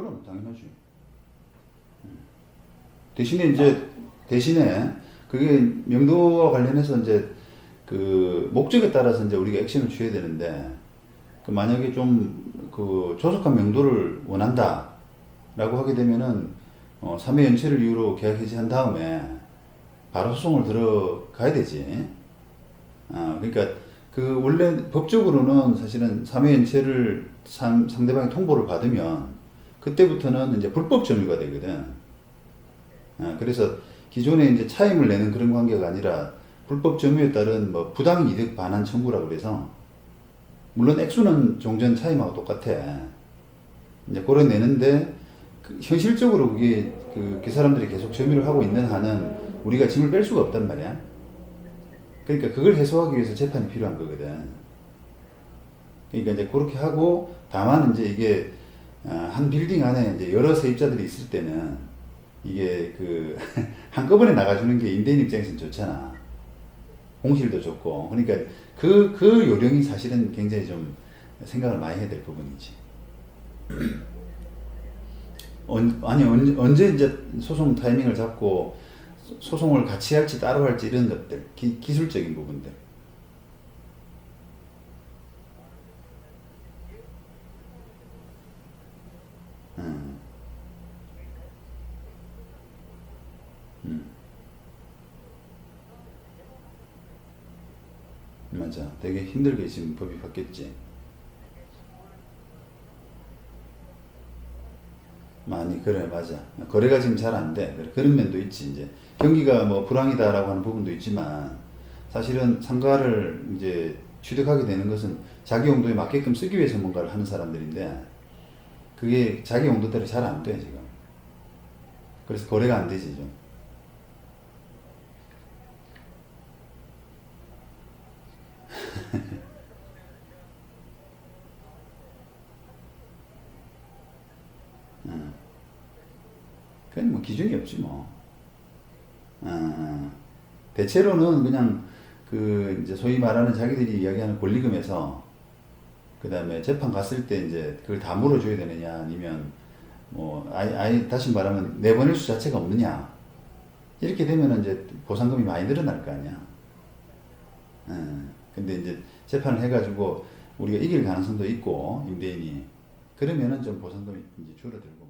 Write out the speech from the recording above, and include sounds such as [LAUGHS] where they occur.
그럼 당연하지. 음. 대신에 이제 대신에 그게 명도와 관련해서 이제 그 목적에 따라서 이제 우리가 액션을 취해야 되는데 그 만약에 좀 그 조속한 명도를 원한다라고 하게 되면은 어 3회 연체를 이유로 계약 해지한 다음에 바로 소송을 들어가야 되지. 아 그러니까 그 원래 법적으로는 사실은 3회 연체를 상, 상대방이 통보를 받으면 그때부터는 이제 불법 점유가 되거든. 아, 그래서 기존에 이제 차임을 내는 그런 관계가 아니라 불법 점유에 따른 뭐 부당 이득 반환 청구라고 그래서 물론 액수는 종전 차임하고 똑같아. 이제 그걸 내는데 그 현실적으로 그게 그, 그 사람들이 계속 점유를 하고 있는 한은 우리가 짐을 뺄 수가 없단 말이야. 그러니까 그걸 해소하기 위해서 재판이 필요한 거거든. 그러니까 이제 그렇게 하고 다만 이제 이게 아, 한 빌딩 안에 이제 여러 세입자들이 있을 때는 이게 그 [LAUGHS] 한꺼번에 나가주는 게 임대인 입장에서는 좋잖아. 공실도 좋고. 그러니까 그, 그 요령이 사실은 굉장히 좀 생각을 많이 해야 될 부분이지. [CLEARS THROAT] 언, 아니, 언, 언제 이제 소송 타이밍을 잡고 소- 소송을 같이 할지 따로 할지 이런 것들, 기, 기술적인 부분들. 음. 맞아. 되게 힘들게 지금 법이 바뀌었지. 많이 그래 맞아. 거래가 지금 잘 안 돼. 그런 면도 있지 이제 경기가 뭐 불황이다라고 하는 부분도 있지만 사실은 상가를 이제 취득하게 되는 것은 자기 용도에 맞게끔 쓰기 위해서 뭔가를 하는 사람들인데 그게 자기 용도대로 잘 안 돼 지금. 그래서 거래가 안 되지 좀. 그건 뭐 기준이 없지 뭐. 어, 대체로는 그냥 그 이제 소위 말하는 자기들이 이야기하는 권리금에서 그 다음에 재판 갔을 때 이제 그걸 다 물어줘야 되느냐 아니면 뭐 아예, 아예 다시 말하면 내보낼 수 자체가 없느냐 이렇게 되면 이제 보상금이 많이 늘어날 거 아니야. 어, 근데 이제 재판을 해가지고 우리가 이길 가능성도 있고 임대인이 그러면은 좀 보상금이 이제 줄어들고.